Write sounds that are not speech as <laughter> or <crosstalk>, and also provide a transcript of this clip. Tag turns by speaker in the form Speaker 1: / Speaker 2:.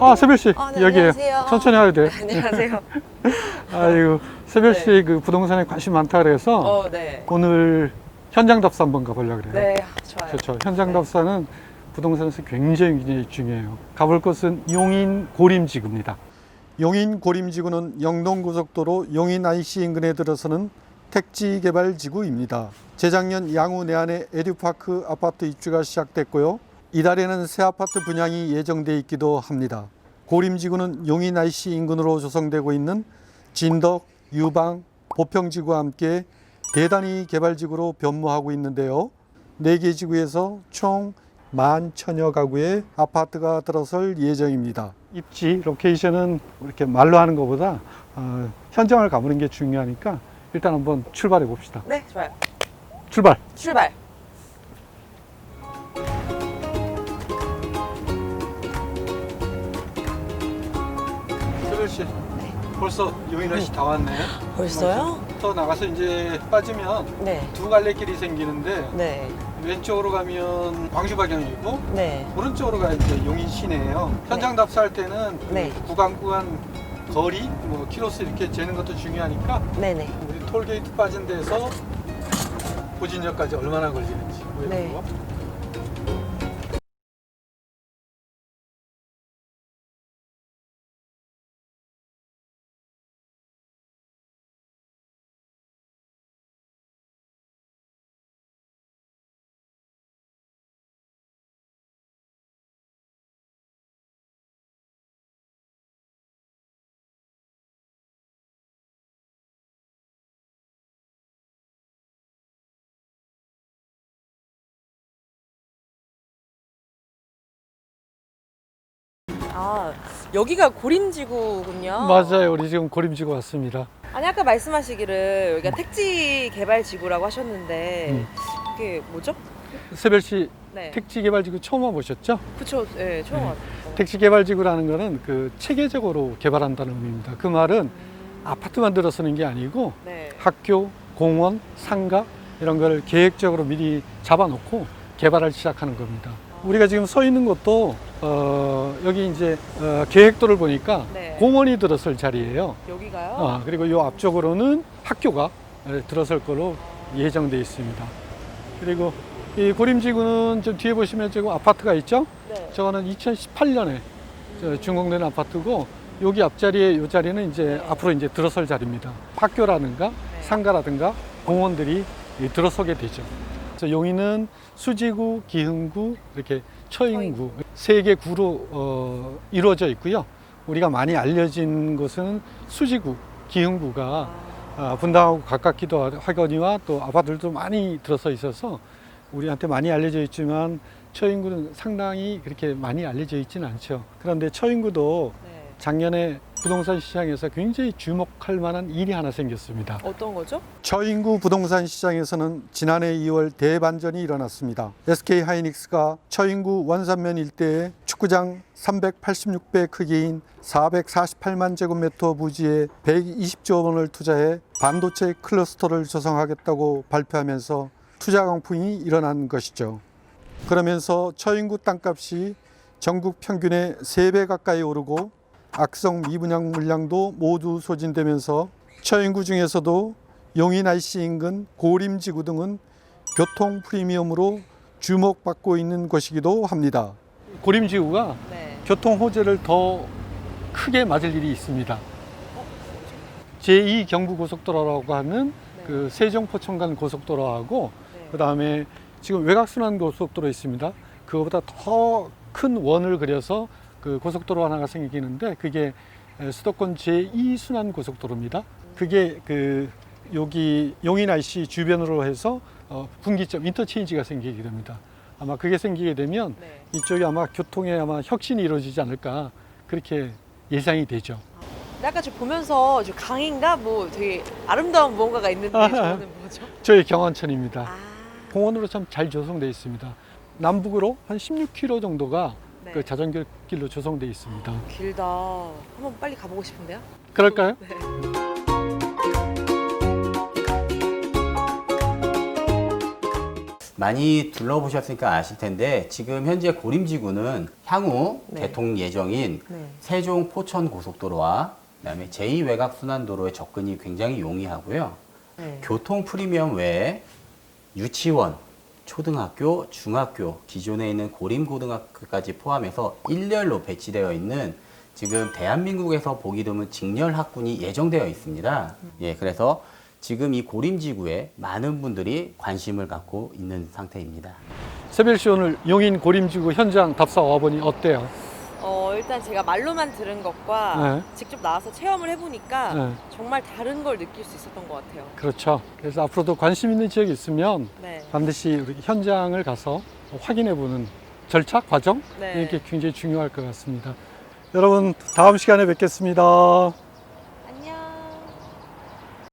Speaker 1: 아, 세별 씨
Speaker 2: 아, 네,
Speaker 1: 여기에요.
Speaker 2: 안녕하세요.
Speaker 1: 천천히 와도 돼.
Speaker 2: 안녕하세요. <laughs>
Speaker 1: 아이고 세별
Speaker 2: 네.
Speaker 1: 씨그 부동산에 관심 많다 그래서
Speaker 2: 어, 네.
Speaker 1: 오늘 현장 답사 한번 가보려고 그래요.
Speaker 2: 네, 좋아요.
Speaker 1: 그렇죠. 현장
Speaker 2: 네.
Speaker 1: 답사는 부동산에서 굉장히 굉장히 중요해요. 가볼 곳은 용인 고림지구입니다. 용인 고림지구는 영동고속도로 용인 IC 인근에 들어서는 택지 개발 지구입니다. 재작년 양우 내안에 에듀파크 아파트 입주가 시작됐고요. 이달에는 새 아파트 분양이 예정돼 있기도 합니다. 고림지구는 용인 IC 인근으로 조성되고 있는 진덕, 유방, 보평지구와 함께 대단위 개발지구로 변모하고 있는데요. 네개 지구에서 총만 천여 가구의 아파트가 들어설 예정입니다. 입지 로케이션은 이렇게 말로 하는 것보다 어, 현장을 가보는 게 중요하니까 일단 한번 출발해 봅시다.
Speaker 2: 네, 좋아요.
Speaker 1: 출발.
Speaker 2: 출발.
Speaker 1: 씨, 벌써 용인 IC 다 왔네.
Speaker 2: 벌써요?
Speaker 1: 더 나가서 이제 빠지면
Speaker 2: 네.
Speaker 1: 두 갈래 길이 생기는데
Speaker 2: 네.
Speaker 1: 왼쪽으로 가면 광주 방향이고
Speaker 2: 네.
Speaker 1: 오른쪽으로 가야 이제 용인 시내예요. 현장 답사할 때는 그
Speaker 2: 네.
Speaker 1: 구간 구간 거리, 뭐 키로수 이렇게 재는 것도 중요하니까
Speaker 2: 네네.
Speaker 1: 우리 톨게이트 빠진 데서 고진역까지 얼마나 걸리는지
Speaker 2: 네.
Speaker 1: 보여드리
Speaker 2: 아, 여기가 고림지구군요.
Speaker 1: 맞아요. 우리 지금 고림지구 왔습니다.
Speaker 2: 아니, 아까 말씀하시기를 여기가 택지 개발 지구라고 하셨는데,
Speaker 1: 음.
Speaker 2: 그게 뭐죠?
Speaker 1: 세별 씨
Speaker 2: 네.
Speaker 1: 택지 개발 지구 처음 와보셨죠?
Speaker 2: 그쵸, 네, 처음
Speaker 1: 네.
Speaker 2: 왔어요.
Speaker 1: 택지 개발 지구라는 거는 그 체계적으로 개발한다는 의미입니다. 그 말은
Speaker 2: 음,
Speaker 1: 아파트 만 들어 서는 게 아니고
Speaker 2: 네.
Speaker 1: 학교, 공원, 상가 이런 걸 계획적으로 미리 잡아놓고 개발을 시작하는 겁니다. 우리가 지금 서 있는 곳도 어, 여기 이제 어, 계획도를 보니까
Speaker 2: 네.
Speaker 1: 공원이 들어설 자리예요.
Speaker 2: 여기가요?
Speaker 1: 어, 그리고 이 앞쪽으로는 학교가 에, 들어설 걸로 예정돼 있습니다. 그리고 이 고림지구는 좀 뒤에 보시면 지금 아파트가 있죠?
Speaker 2: 네.
Speaker 1: 저거는 2018년에 준공된 아파트고 여기 앞자리에 이 자리는 이제
Speaker 2: 네.
Speaker 1: 앞으로 이제 들어설 자리입니다. 학교라든가
Speaker 2: 네.
Speaker 1: 상가라든가 공원들이 이 들어서게 되죠. 그래서 용인은 수지구, 기흥구, 이렇게 처인구 세개 구로 어, 이루어져 있고요. 우리가 많이 알려진 곳은 수지구, 기흥구가
Speaker 2: 아,
Speaker 1: 아, 분당하고 가깝기도 하거니와 또 아파트들도 많이 들어서 있어서 우리한테 많이 알려져 있지만 처인구는 상당히 그렇게 많이 알려져 있지는 않죠. 그런데 처인구도
Speaker 2: 네.
Speaker 1: 작년에 부동산 시장에서 굉장히 주목할 만한 일이 하나 생겼습니다.
Speaker 2: 어떤 거죠?
Speaker 1: 처인구 부동산 시장에서는 지난해 2월 대반전이 일어났습니다. SK 하이닉스가 처인구 원산면 일대에 축구장 386배 크기인 448만 제곱미터 부지에 120조 원을 투자해 반도체 클러스터를 조성하겠다고 발표하면서 투자 강풍이 일어난 것이죠. 그러면서 처인구 땅값이 전국 평균의 3배 가까이 오르고 악성 미분양 물량도 모두 소진되면서 처인구 중에서도 용인 IC 인근 고림지구 등은 교통 프리미엄으로 주목받고 있는 곳이기도 합니다. 고림지구가
Speaker 2: 네.
Speaker 1: 교통 호재를 더 크게 맞을 일이 있습니다. 제2 경부고속도로라고 하는
Speaker 2: 네.
Speaker 1: 그 세종포천간 고속도로하고
Speaker 2: 네.
Speaker 1: 그 다음에 지금 외곽순환 고속도로 있습니다. 그거보다 더 큰 원을 그려서 그 고속도로 하나가 생기는데 그게 수도권 제2순환 고속도로입니다. 그게 그 여기 용인 IC 주변으로 해서 어, 분기점 인터체인지가 생기게 됩니다. 아마 그게 생기게 되면
Speaker 2: 네.
Speaker 1: 이쪽이 아마 교통에 아마 혁신이 이루어지지 않을까 그렇게 예상이 되죠.
Speaker 2: 근데 아까 저 보면서 저 강인가 뭐 되게 아름다운 무언가가 있는데
Speaker 1: 아.
Speaker 2: 저거는 뭐죠?
Speaker 1: 저희 경원천입니다.
Speaker 2: 아,
Speaker 1: 공원으로 참 잘 조성되어 있습니다. 남북으로 한 16km 정도가
Speaker 2: 네.
Speaker 1: 그 자전거 길로 조성되어 있습니다.
Speaker 2: 길다. 한번 빨리 가보고 싶은데요?
Speaker 1: 그럴까요?
Speaker 2: 네.
Speaker 3: 많이 둘러보셨으니까 아실 텐데 지금 현재 고림지구는 향후
Speaker 2: 네.
Speaker 3: 개통 예정인
Speaker 2: 네.
Speaker 3: 세종 포천 고속도로와 그다음에 제2 외곽 순환도로의 접근이 굉장히 용이하고요.
Speaker 2: 네.
Speaker 3: 교통 프리미엄 외에 유치원, 초등학교, 중학교, 기존에 있는 고림고등학교까지 포함해서 일렬로 배치되어 있는 지금 대한민국에서 보기 드문 직렬 학군이 예정되어 있습니다. 예, 그래서 지금 이 고림지구에 많은 분들이 관심을 갖고 있는 상태입니다.
Speaker 1: 세별 씨 오늘 용인 고림지구 현장 답사 와보니 어때요?
Speaker 2: 어, 일단 제가 말로만 들은 것과
Speaker 1: 네.
Speaker 2: 직접 나와서 체험을 해보니까
Speaker 1: 네.
Speaker 2: 정말 다른 걸 느낄 수 있었던 것 같아요.
Speaker 1: 그렇죠. 그래서 앞으로도 관심 있는 지역이 있으면
Speaker 2: 네.
Speaker 1: 반드시 우리 현장을 가서 확인해 보는 절차 과정
Speaker 2: 네.
Speaker 1: 이게 굉장히 중요할 것 같습니다. 여러분 다음 시간에 뵙겠습니다.